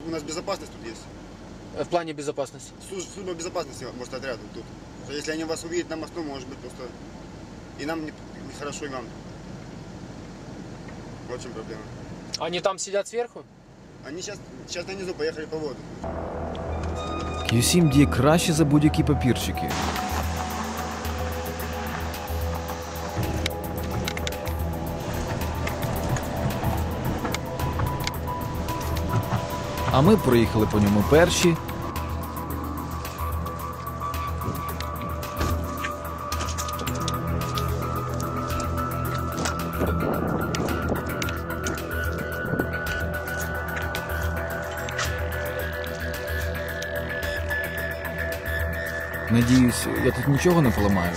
У нас безопасность тут есть. В плане безопасности. Служ- Служба безопасности может отряду тут. Что если они вас увидят на мосту, может быть просто и нам не- нехорошо, и вам. Вот в чем проблема. Они там сидят сверху? Они сейчас, сейчас на низу поехали по воду. Q7 діє краще за будь-які папірчики. А ми проїхали по ньому перші. Надіюсь, я тут нічого не поламаю.